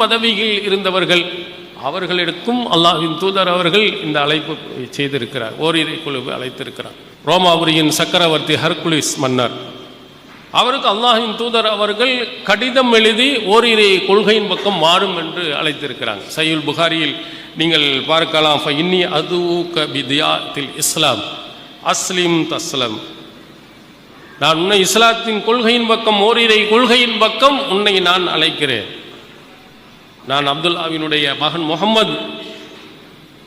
பதவியில் இருந்தவர்கள் அவர்களிடக்கும் அல்லாஹின் தூதர் அவர்கள் இந்த அழைப்பு செய்திருக்கிறார். ஓரிரை குழுவை அழைத்திருக்கிறார். ரோமாபுரியின் சக்கரவர்த்தி ஹர்குலிஸ் மன்னர். அவருக்கு அல்லாஹின் தூதர் அவர்கள் கடிதம் எழுதி ஓரிரை கொள்கையின் பக்கம் மாறும் என்று அழைத்திருக்கிறாங்க. சையுல் புகாரியில் நீங்கள் பார்க்கலாம். இன்னி இஸ்லாம் அஸ்லிம் தஸ்லம். நான் உன்னை இஸ்லாத்தின் கொள்கையின் பக்கம் ஓரிரை கொள்கையின் பக்கம் உன்னை நான் அழைக்கிறேன். நான் அப்துல்லாவினுடைய மகன் முகம்மது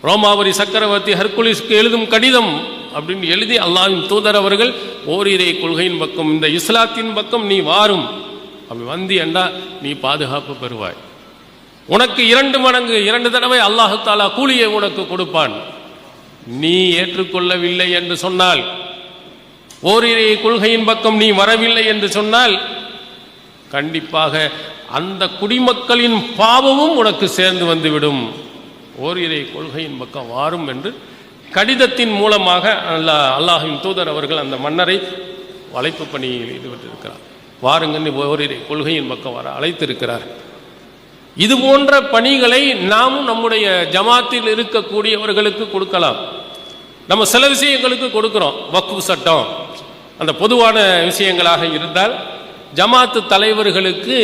ரோமாவரி சக்கரவர்த்தி ஹர்குலிஸ்க்கு எழுதும் கடிதம் அப்படின்னு எழுதி அல்லாவின் தூதர் அவர்கள் ஓரிரை கொள்கையின் பக்கம் இந்த இஸ்லாத்தின் பக்கம் நீ வாரும். அப்படி வந்து என்றா நீ பாதுகாப்பு பெறுவாய்? உனக்கு இரண்டு மடங்கு இரண்டு தடவை அல்லாஹு தாலா கூலியை உனக்கு கொடுப்பான். நீ ஏற்றுக்கொள்ளவில்லை என்று சொன்னால் ஓரிரை கொள்கையின் பக்கம் நீ வரவில்லை என்று சொன்னால் கண்டிப்பாக அந்த குடிமக்களின் பாவமும் உனக்கு சேர்ந்து வந்துவிடும். ஓரிரை கொள்கையின் பக்கம் வாரும் என்று கடிதத்தின் மூலமாக அல்லாஹ் அல்லாஹின் தூதர் அவர்கள் அந்த மன்னரை வளைப்பு பணியில் ஈடுபட்டிருக்கிறார். வாருங்கன்னு ஓரிரை கொள்கையின் பக்கம் வர அழைத்திருக்கிறார். இது போன்ற பணிகளை நாமும் நம்முடைய ஜமாத்தில் இருக்கக்கூடியவர்களுக்கு கொடுக்கலாம். நம்ம சில விஷயங்களுக்கு கொடுக்குறோம். வக்கு சட்டம். அந்த பொதுவான விஷயங்களாக இருந்தால் ஜமாத்து தலைவர்களுக்கு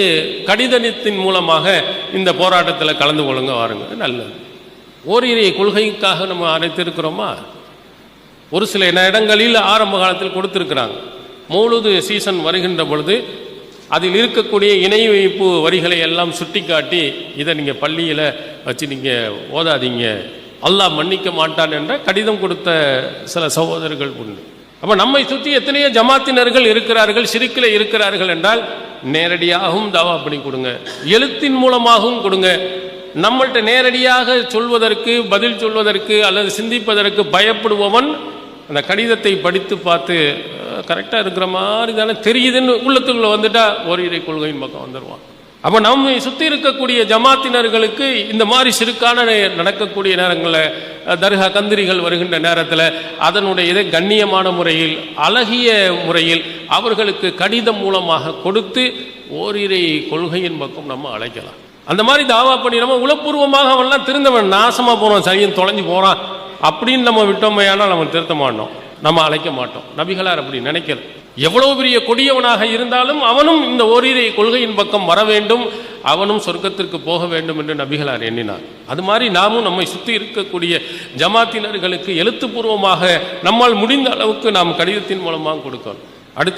கடிதத்தின் மூலமாக இந்த போராட்டத்தில் கலந்து கொள்ளுங்க வாருங்க. நல்லது. ஓரிரை கொள்கைக்காக நம்ம அழைத்திருக்கிறோமா? ஒரு சில இடங்களில் ஆரம்ப காலத்தில் கொடுத்திருக்கிறாங்க. மௌலுது சீசன் வருகின்ற பொழுது அதில் இருக்கக்கூடிய இணை வைப்பு வரிகளை எல்லாம் சுட்டிக்காட்டி இதை நீங்கள் பள்ளியில் வச்சு நீங்கள் ஓதாதீங்க. அல்லாஹ் மன்னிக்க மாட்டான் என்ற கடிதம் கொடுத்த சில சகோதரர்கள் உண்டு. அப்போ நம்மை சுற்றி எத்தனையோ ஜமாத்தினர்கள் இருக்கிறார்கள் சிரிக்கில் இருக்கிறார்கள் என்றால் நேரடியாகவும் தாவா பண்ணி கொடுங்க. எழுத்தின் மூலமாகவும் கொடுங்க. நம்மள்கிட்ட நேரடியாக சொல்வதற்கு பதில் சொல்வதற்கு அல்லது சிந்திப்பதற்கு பயப்படுபவன் அந்த கடிதத்தை படித்து பார்த்து கரெக்டாக இருக்கிற மாதிரி தானே தெரியுதுன்னு உள்ளத்துக்குள்ளே வந்துட்டா ஓரிரை கொள்கையின் பக்கம் வந்துடுவான் அப்போ நம்மை சுற்றி இருக்கக்கூடிய ஜமாத்தினர்களுக்கு இந்த மாதிரி சிறுக்கான நடக்கக்கூடிய நேரங்களில் தர்கா கந்திரிகள் வருகின்ற நேரத்தில் அதனுடைய இதை கண்ணியமான முறையில் அழகிய முறையில் அவர்களுக்கு கடிதம் மூலமாக கொடுத்து ஓரிரை கொள்கையின் பக்கம் நம்ம அழைக்கலாம். அந்த மாதிரி தாவா பண்ணி நம்ம உளப்பூர்வமாக அவன்லாம் திருந்தவன் நாசமாக போகிறான் சரியும் தொலைஞ்சு போகிறான் அப்படின்னு நம்ம விட்டோமையானால் நம்ம திருத்த மாட்டோம் நம்ம அழைக்க மாட்டோம். நபிகளார் அப்படி நினைக்கல. எவ்வளவு பெரிய கொடியவனாக இருந்தாலும் அவனும் இந்த ஓரிரை கொள்கையின் பக்கம் வர வேண்டும். அவனும் சொர்க்கத்திற்கு போக வேண்டும் என்று நபிகளார் எண்ணினார். அது மாதிரி நாமும் நம்மை சுற்றி இருக்கக்கூடிய ஜமாத்தினர்களுக்கு எழுத்துப்பூர்வமாக நம்மால் முடிந்த அளவுக்கு நாம் கடிதத்தின் மூலமாக கொடுக்கணும். அடுத்து